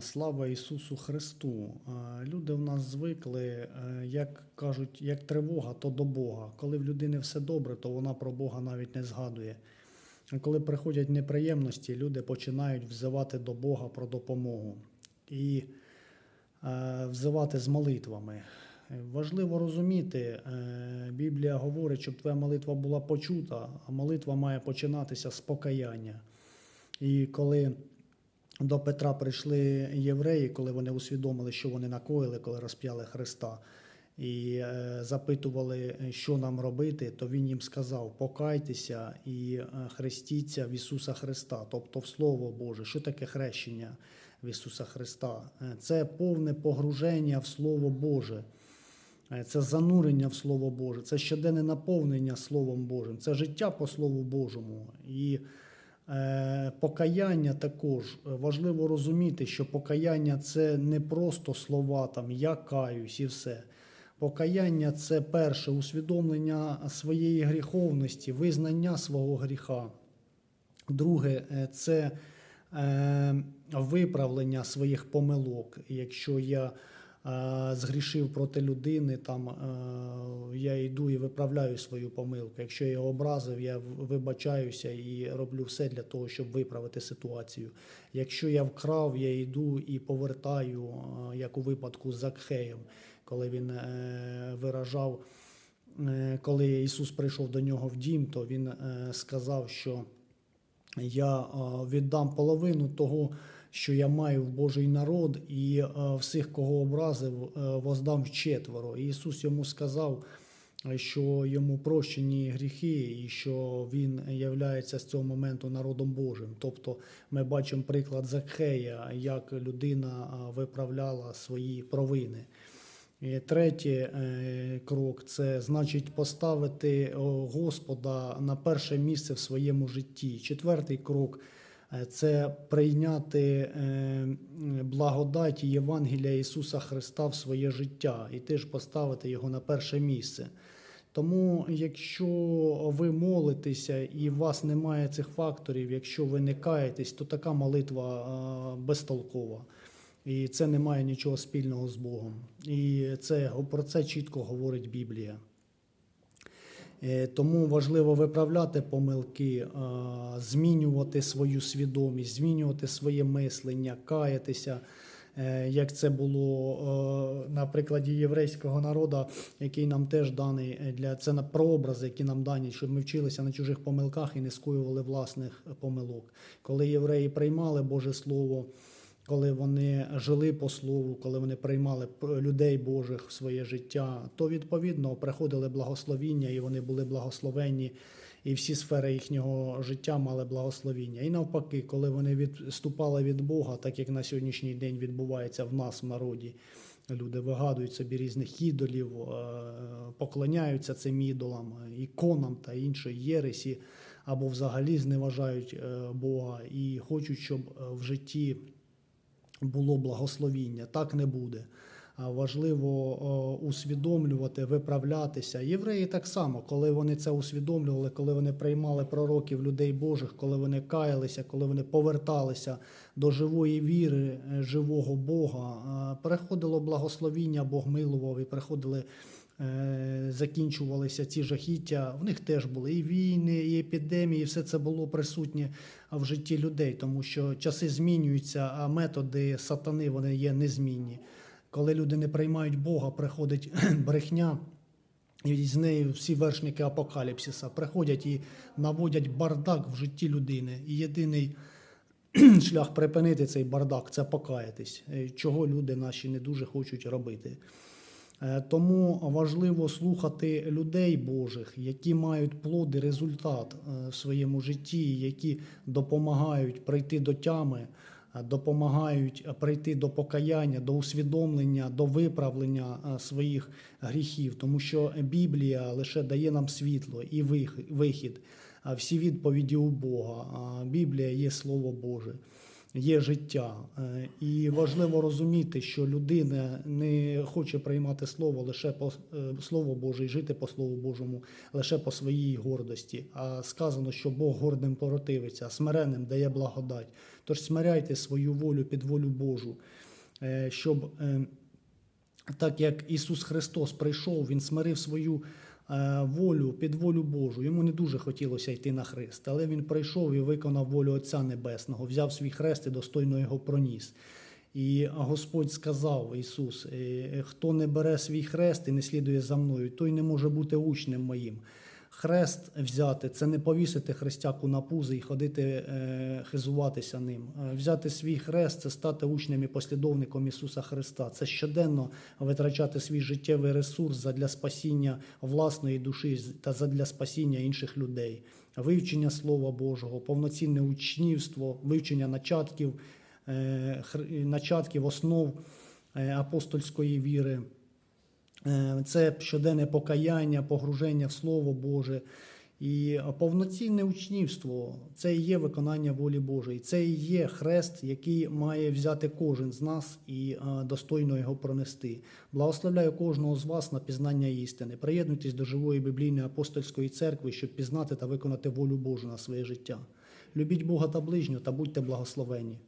Слава Ісусу Христу! Люди в нас звикли, е, як кажуть, як тривога, то до Бога. Коли в людини все добре, то вона про Бога навіть не згадує. Коли приходять неприємності, люди починають взивати до Бога про допомогу і е, взивати з молитвами. Важливо розуміти, е, Біблія говорить, щоб твоя молитва була почута, а молитва має починатися з покаяння. І коли до Петра прийшли євреї, коли вони усвідомили, що вони накоїли, коли розп'яли Христа, і е, запитували, що нам робити, то він їм сказав: покайтеся і е, хрестіться в Ісуса Христа, тобто в Слово Боже. Що таке хрещення в Ісуса Христа? Е, Це повне погруження в Слово Боже. Це занурення в Слово Боже, це щоденне наповнення Словом Божим, це життя по Слову Божому. І покаяння також Е, важливо розуміти, що покаяння це не просто слова там я каюсь і все. Покаяння це перше усвідомлення своєї гріховності, визнання свого гріха. Друге, е, це е, виправлення своїх помилок. Якщо я е, згрішив проти людини, там е, я йду і виправляю свою помилку. Якщо я образив, я вибачаюся і роблю все для того, щоб виправити ситуацію. Якщо я вкрав, я йду і повертаю, е, як у випадку з Закхеєм, коли він е, виражав. Е, Коли Ісус прийшов до нього в дім, то Він е, сказав, що я е, віддам половину того, що я маю в Божий народ, і е, всіх, кого образив, е, воздам вчетверо. І Ісус йому сказав, е, що йому прощені гріхи, і що він являється з цього моменту народом Божим. Тобто ми бачимо приклад Закхея, як людина виправляла свої провини. І третій крок це значить поставити Господа на перше місце в своєму житті. Четвертий крок це прийняти е, благодать і Євангелія Ісуса Христа в своє життя і теж поставити його на перше місце. Тому, якщо ви молитеся і у вас немає цих факторів, якщо ви не каєтесь, то така молитва е, безтолкова. І це не має нічого спільного з Богом. І це, про це чітко говорить Біблія. Е, Тому важливо виправляти помилки, змінювати свою свідомість, змінювати своє мислення, каятися, е, як це було е, на прикладі єврейського народу, який нам теж даний для це на прообрази, які нам дані, щоб ми вчилися на чужих помилках і не скоювали власних помилок. Коли євреї приймали Боже Слово коли вони жили по слову, коли вони приймали людей Божих в своє життя, то відповідно приходили благословіння, і вони були благословенні, і всі сфери їхнього життя мали благословіння. І навпаки, коли вони відступали від Бога, так як на сьогоднішній день відбувається в нас в народі. Люди вигадують собі різних ідолів, е, поклоняються цим ідолам, іконам та іншої єресі, або взагалі зневажають е, Бога і хочуть, щоб е, в житті було благословіння. Так не буде. Важливо усвідомлювати, виправлятися. Євреї так само, коли вони це усвідомлювали, коли вони приймали пророків людей Божих, коли вони каялися, коли вони поверталися до живої віри, е, живого Бога, переходило благословіння, Бог милував і приходили. Е, Закінчувалися ці жахіття, в них теж були і війни, і епідемії, і все це було присутнє в житті людей, тому що часи змінюються, а методи сатани вони є незмінні. Коли люди не приймають Бога, приходить брехня, і з нею всі вершники апокаліпсиса приходять і наводять бардак в житті людини. І єдиний шлях припинити цей бардак це покаятись, е, чого люди наші не дуже хочуть робити. Е, Тому важливо слухати людей Божих, які мають плод і результат е, в своєму житті, які допомагають прийти до тями, е, допомагають прийти до покаяння, до усвідомлення, до виправлення своїх гріхів, тому що Біблія лише дає нам світло і вихід. Всі відповіді у Бога. Біблія є Слово Боже. Є життя. Е, І важливо розуміти, що людина не хоче приймати слово лише по е, слово Боже і жити по Слову Божому лише по своїй гордості. А сказано, що Бог гордим противиться, а смиренним дає благодать. Тож смиряйте свою волю під волю Божу, е, щоб так як Ісус Христос прийшов, Він смирив свою волю під волю Божу. Йому не дуже хотілося йти на хрест, але він прийшов і виконав волю Отця Небесного, взяв свій хрест і достойно його проніс. І Господь сказав Ісус: е, хто не бере свій хрест і не слідує за мною, той не може бути учнем моїм. Хрест взяти це не повісити хрестяку на пузи і ходити е, хизуватися ним. Е, Взяти свій хрест це стати учнем і послідовником Ісуса Христа. Це щоденно витрачати свій життєвий ресурс задля спасіння власної душі та задля спасіння інших людей. Вивчення Слова Божого, повноцінне учнівство, вивчення начатків, е, начатків основ е, апостольської віри. Е, Це щоденне покаяння, погруження в Слово Боже. І повноцінне учнівство це і є виконання волі Божої. Це і є хрест, який має взяти кожен з нас і достойно його пронести. Благословляю кожного з вас на пізнання істини. Приєднуйтесь до живої біблійної апостольської церкви, щоб пізнати та виконати волю Божу на своє життя. Любіть Бога та ближнього та будьте благословені.